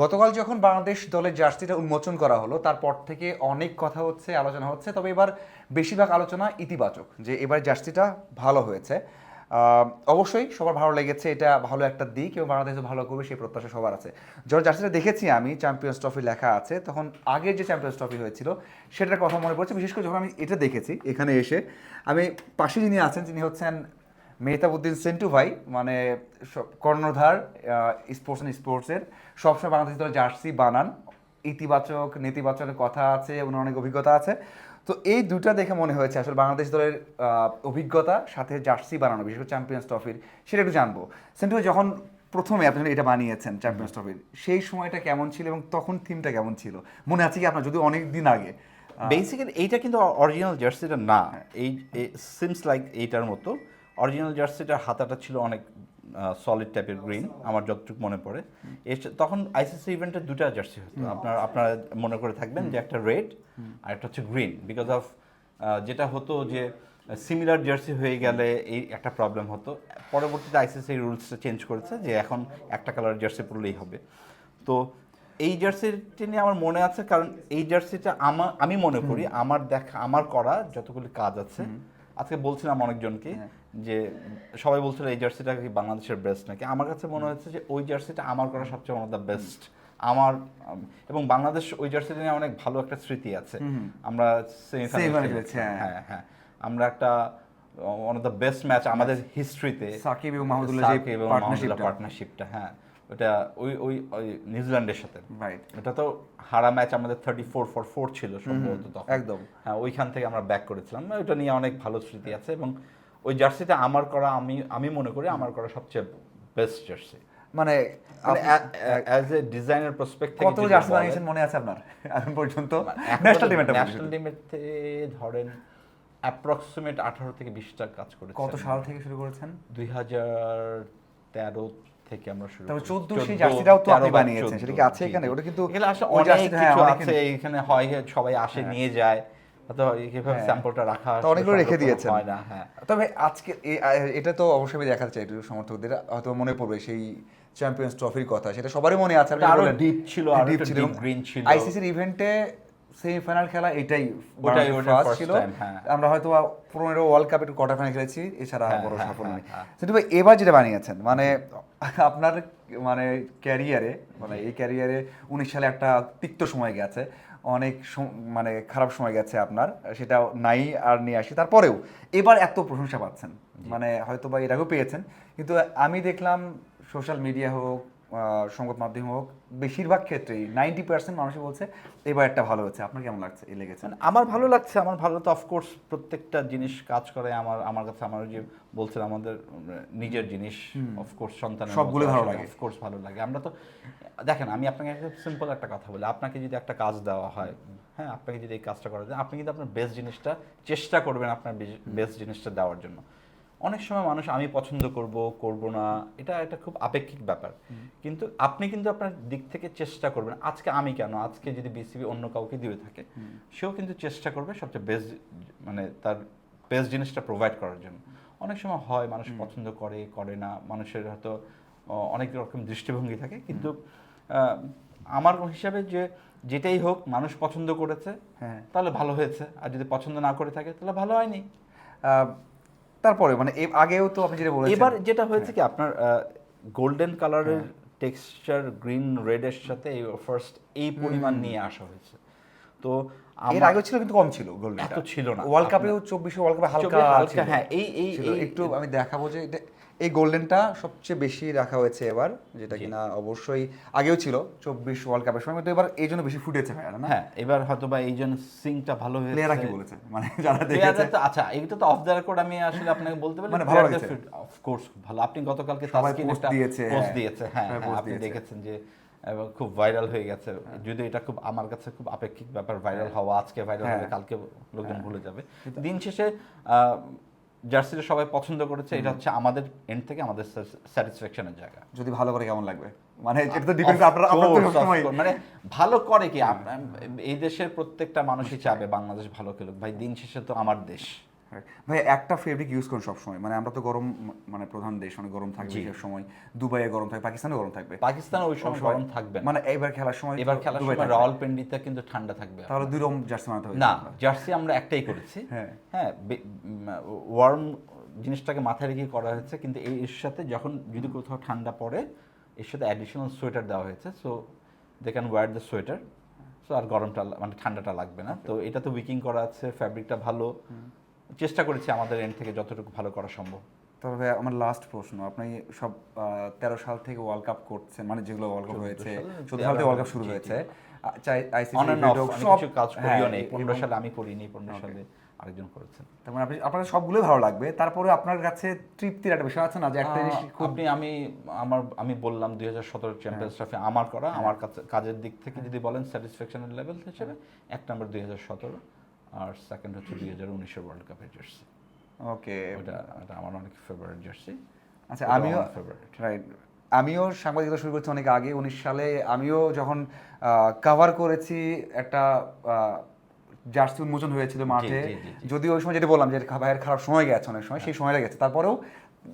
গতকাল যখন বাংলাদেশ দলের জার্সিটা উন্মোচন করা হলো, তারপর থেকে অনেক কথা হচ্ছে, আলোচনা হচ্ছে। তবে এবার বেশিরভাগ আলোচনা ইতিবাচক, যে এবার জার্সিটা ভালো হয়েছে। অবশ্যই সবার ভালো লেগেছে, এটা ভালো একটা দিক এবং বাংলাদেশ ভালো করবে, সেই প্রত্যাশা সবার আছে। যখন জার্সিটা দেখেছি আমি চ্যাম্পিয়ন্স ট্রফি লেখা আছে, তখন আগের যে চ্যাম্পিয়ন্স ট্রফি হয়েছিল, সেটার কথা মনে পড়ছে। বিশেষ করে যখন আমি এটা দেখেছি, এখানে এসে, আমি পাশে যিনি আছেন, তিনি হচ্ছেন মেহতাবুদ্দিন সেন্টু ভাই মানে কর্ণধার স্পোর্টস অ্যান্ড স্পোর্টসের সবসময় বাংলাদেশ দলের জার্সি বানান। ইতিবাচক নেতিবাচক কথা আছে ওনার অনেক অভিজ্ঞতা আছে। তো এই দুটা দেখে মনে হয়েছে আসলে বাংলাদেশ দলের অভিজ্ঞতা, সাথে জার্সি বানানো, বিশেষ করে চ্যাম্পিয়ন্স ট্রফির সেটা একটু জানব। সেন্টু যখন প্রথমে আপনি এটা বানিয়েছেন চ্যাম্পিয়ন্স ট্রফির সেই সময়টা কেমন ছিল এবং তখন থিমটা কেমন ছিল? মনে আছে কি আপনার যদি অনেক দিন আগে? বেসিক্যালি এইটা কিন্তু অরিজিনাল জার্সিটা না। এই সিমস লাইক এইটার মতো। অরিজিনাল জার্সিটার হাতাটা ছিল অনেক সলিড টাইপের গ্রিন আমার যতটুকু মনে পড়ে। তখন আইসিসি ইভেন্টের দুটা জার্সি হতো। আপনার আপনারা মনে করে থাকবেন যে একটা রেড আর একটা হচ্ছে গ্রিন বিকজ অফ যেটা হতো যে সিমিলার জার্সি হয়ে গেলে এই একটা প্রবলেম হতো। পরবর্তীতে আইসিসি রুলসটা চেঞ্জ করেছে যে এখন একটা কালার জার্সি পরলেই হবে। তো এই জার্সিটি নিয়ে আমার মনে আছে কারণ এই জার্সিটা আমার আমি মনে করি আমার দেখা আমার করা যতগুলি কাজ আছে আজকে বলছিলাম অনেকজনকে যে সবাই বলছিল এই জার্সিটা কি বাংলাদেশের বেস্ট নাকি? আমার কাছে মনে হচ্ছে যে ওই জার্সিটা আমার করা সবচেয়ে ওয়ান অফ দ্য বেস্ট আমার এবং বাংলাদেশ ওই জার্সিটা নিয়ে অনেক ভালো একটা স্মৃতি আছে। আমরা হ্যাঁ। হ্যাঁ হ্যাঁ। আমরা একটা one of the best match আমাদের হিস্ট্রিতে সাকিব এবং মাহমুদুল্লাহ। পার্টনারশিপটা হ্যাঁ। ওটা ওই ওই নিউজিল্যান্ডের সাথে। রাইট এটা তো হারা ম্যাচ আমাদের থার্টি ফোর ফর ফোর ছিল সম্ভবত একদম। হ্যাঁ ওইখান থেকে আমরা ব্যাক করেছিলাম। ওইটা নিয়ে অনেক ভালো স্মৃতি আছে এবং ওই জার্সিটা আমার করা আমি আমি মনে করি আমার করা সবচেয়ে বেস্ট জার্সি। মানে অ্যাজ এ ডিজাইনার প্রসপেক্ট কত জার্সি বানিয়েছেন মনে আছে আপনার? এখন পর্যন্ত? ন্যাশনাল টিমের ন্যাশনাল টিমেতে ধরেন অ্যাপ্রক্সিমেট আঠারো থেকে বিশটা কাজ করেছি কত সাল থেকে শুরু করেছেন? দুই হাজার তেরো থেকে আমরা শুরু করি। 14 সেই জার্সিটাও তো আপনি বানিয়েছেন, সেটা কি আছে এখানে? ওটা কিন্তু আসলে অনেক হ্যাঁ, কিছু আছে এখানে হয় সবাই আসে নিয়ে যায় হ্যাঁ। স্যাম্পলটা রাখা অনেকগুলো রেখে দিয়েছেন। হয় না হ্যাঁ তবে আজকে এটা তো অবশ্যই আমি দেখাতে চাই একটু সমর্থকদের হয়তো মনে পড়বে সেই চ্যাম্পিয়ন্স ট্রফির কথা সেটা সবারই মনে আছে আরও deep ছিল, হ্যাঁ, আরও একটু ছিল green ছিল। আইসিসির ইভেন্টে সেমিফাইনাল খেলা এটাই ওটাই ওটাই ফার্স্ট ছিল। হ্যাঁ। আমরা হয়তো পনেরো ওয়ার্ল্ড কাপে কোয়ার্টার ফাইনাল খেলেছি এছাড়া হ্যাঁ, বড় হ্যাঁ, সাফল্য নেই। ভাই এবার যেটা বানিয়েছেন মানে আপনার মানে ক্যারিয়ারে মানে এই ক্যারিয়ারে উনিশ সালে একটা তিক্ত সময় গেছে অনেক মানে খারাপ সময় গেছে আপনার সেটা নাই আর নিয়ে আসি। তারপরেও এবার এত প্রশংসা পাচ্ছেন মানে হয়তো বা এর আগেও পেয়েছেন কিন্তু আমি দেখলাম সোশ্যাল মিডিয়া হোক সংবাদ মাধ্যম হোক বেশিরভাগ ক্ষেত্রেই নাইনটি পার্সেন্ট মানুষই বলছে এবার একটা ভালো হচ্ছে আপনার কেমন লাগছে এই লেগেছে? মানে আমার ভালো লাগছে আমার ভালো তো অফকোর্স প্রত্যেকটা জিনিস কাজ করে আমার আমার কাছে আমার যে বলছেন আমাদের নিজের জিনিস অফকোর্স সন্তান সবগুলো ভালো লাগে। অফকোর্স ভালো লাগে। আমরা তো দেখেন আমি আপনাকে একটা সিম্পল একটা কথা বলি আপনাকে যদি একটা কাজ দেওয়া হয় হ্যাঁ আপনাকে যদি এই কাজটা করা যায় আপনি কিন্তু আপনার বেস্ট জিনিসটা চেষ্টা করবেন আপনার বেস্ট জিনিসটা দেওয়ার জন্য। অনেক সময় মানুষ আমি পছন্দ করব করব না। এটা একটা খুব আপেক্ষিক ব্যাপার। কিন্তু আপনি কিন্তু আপনার দিক থেকে চেষ্টা করবেন আজকে আমি কেন? আজকে যদি বিসিবি অন্য কাউকে দিয়ে থাকে সেও কিন্তু চেষ্টা করবে সবচেয়ে বেস্ট মানে তার বেস্ট জিনিসটা প্রোভাইড করার জন্য। অনেক সময় হয় মানুষ পছন্দ করে করে না। মানুষের হয়তো অনেক রকম দৃষ্টিভঙ্গি থাকে। কিন্তু আমার হিসাবে যে যেটাই হোক মানুষ পছন্দ করেছে হ্যাঁ। তাহলে ভালো হয়েছে। আর যদি পছন্দ না করে থাকে তাহলে ভালো হয়নি। তারপরে মানে আগেও তো আপনি যেটা বলেছেন এবার যেটা হয়েছে কি আপনার গোল্ডেন কালারের টেক্সচার গ্রিন রেডের সাথে ফার্স্ট এই পরিমাণ নিয়ে আসা হয়েছে। তো এর আগেও ছিল কিন্তু কম ছিল গোল্ডেন এত ছিল না। ওয়ার্ল্ড কাপেও চব্বিশে ওয়ার্ল্ড কাপে হালকা হালকা, হ্যাঁ, এই- এই- একটু আমি দেখাবো যে এটা- এই গোল্ডেনটা সবচেয়ে বেশি রাখা হয়েছে এবার যেটা কিনা অবশ্যই আগেও ছিল চব্বিশ ওয়ার্ল্ড কাপের সময় কিন্তু এবার এই জন্য বেশি ফুটেছে না? হ্যাঁ এবার হয়তো বা এই জন্য সিংটা ভালো হয়েছে। প্লেয়াররা কি বলেছে? মানে যারা দেখেছে। আচ্ছা এটা তো অফ দ্য রেকর্ড আমি আসলে আপনাকে বলতে পারি মানে ভালো লেগেছে? অফ কোর্স ভালো। আপনি গতকালকে তাসকিন একটা দিয়েছে, পোস্ট হ্যাঁ। দিয়েছে হ্যাঁ হ্যাঁ, আপনি দেখেছেন যে এবং খুব ভাইরাল হয়ে গেছে। যদি এটা খুব আমার কাছে খুব আপেক্ষিক ব্যাপার ভাইরাল হওয়া আজকে ভাইরাল হ্যাঁ। হবে কালকে লোকজন ভুলে যাবে। দিন শেষে জার্সিটা সবাই পছন্দ করেছে এটা হচ্ছে আমাদের এন্ড থেকে আমাদের স্যাটিসফ্যাকশনের জায়গা। যদি ভালো করে কেমন লাগবে? মানে এটা তো ডিপেন্ড আপনারা আপনাদের মানে ভালো করে কি এই দেশের প্রত্যেকটা মানুষই চাবে বাংলাদেশ ভালো খেলুক। ভাই দিন শেষে তো আমার দেশ। ভাই একটা ফেব্রিক ইউজ করুন সবসময়। মানে আমরা তো গরম মানে প্রধান দেশ মানে গরম থাকবে সময়। দুবাইয়ে গরম থাকবে পাকিস্তানে গরম থাকবে। পাকিস্তান ওই সময় গরম থাকবে মানে এবার খেলার সময় এবার খেলার সময়। রাওয়ালপিন্ডিতে কিন্তু ঠান্ডা থাকবে তাহলে দুই রকম জার্সি বানাতে হবে। না জার্সি আমরা একটাই করেছি। হ্যাঁ। হ্যাঁ ওয়ার্ম জিনিসটাকে মাথায় রেখে করা হয়েছে। কিন্তু এর সাথে যখন যদি কোথাও ঠান্ডা পড়ে এর সাথে অ্যাডিশনাল সোয়েটার দেওয়া হয়েছে। So they can wear the sweater so আর গরমটা মানে ঠান্ডাটা লাগবে না। তো এটা তো উইকিং করা আছে ফ্যাব্রিকটা ভালো। চেষ্টা করেছি আমাদের এন্ড থেকে যতটুকু ভালো করা সম্ভব। তবে ভাই আমার লাস্ট প্রশ্ন। আপনি সব তেরো সাল থেকে ওয়ার্ল্ড কাপ করছেন মানে যেগুলো ওয়ার্ল্ড কাপ হয়েছে চোদ্দ সাল থেকে ওয়ার্ল্ড কাপ শুরু। হয়েছে। কাজ করিও নেই। পনেরো সালে আমি করিনি পনেরো সালে আরেকজন করেছেন। তার মানে আপনি আপনার সবগুলোই ভালো লাগবে। তারপরে আপনার কাছে তৃপ্তির একটা বিষয় আছে না যে একটা জিনিস আপনি আমি আমার আমি বললাম দুই হাজার সতেরো চ্যাম্পিয়ন্স ট্রফি আমার করা আমার কাছে কাজের দিক থেকে যদি বলেন স্যাটিসফ্যাকশনের লেভেল হিসেবে এক নম্বর দুই হাজার সতেরো। আর সেকেন্ড হচ্ছে দুই হাজার উনিশের ওয়ার্ল্ড কাপের জার্সি ওকে ওটা আমার অনেক ফেভারিট জার্সি আচ্ছা আমিও ফেভারিট রাইট আমিও সাংবাদিকতা শুরু করছি অনেক আগে উনিশ সালে। আমিও যখন কাভার করেছি একটা জার্সি উন্মোচন হয়েছিল মাঠে। জি, জি, জি। যদি ওই সময় যেটা বললাম যে ভাইয়ের খারাপ সময় গেছে অনেক সময় সেই সময়টা গেছে। তারপরেও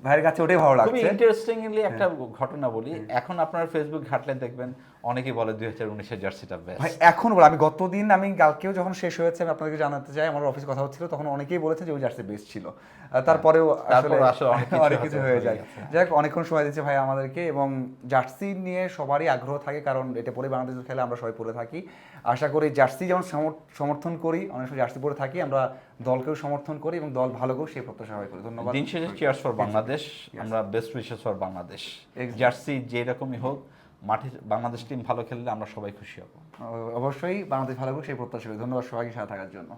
ভাইয়ের কাছে ওটাই ভালো খুবই লাগছে। ইন্টারেস্টিংলি একটা ঘটনা বলি। এখন আপনার ফেসবুক ঘাটলে দেখবেন অনেকেই বলে দুই হাজার উনিশের জার্সিটা ভাই এখন বলে আমি গতদিন আমি কালকেও যখন শেষ হয়েছে আমি আপনাদেরকে জানাতে চাই আমার অফিসে কথা হচ্ছিল তখন অনেকেই বলেছে যে ওই জার্সি বেস্ট ছিল। তারপরেও আসলে অনেক কিছু অনেক হয়ে হয়ে যায়। যাই হোক অনেকক্ষণ সময় দিচ্ছে ভাই আমাদেরকে এবং জার্সি নিয়ে সবারই আগ্রহ থাকে কারণ এটা পরে বাংলাদেশের খেলে আমরা সবাই পরে থাকি। আশা করি জার্সি যেমন সমর- সমর্থন করি অনেক সময় জার্সি পরে থাকি আমরা দলকেও সমর্থন করি এবং দল ভালো করে সেই প্রত্যাশা হয় করি। ধন্যবাদ। দিন শেষে চেয়ার্স ফর বাংলাদেশ আমরা best wishes for Bangladesh jersey যে রকমই হোক মাঠে বাংলাদেশ টিম ভালো খেললে আমরা সবাই খুশি হব। অবশ্যই বাংলাদেশ ভালো করুক সেই প্রত্যাশা করি। ধন্যবাদ সবাইকে সাথে থাকার জন্য।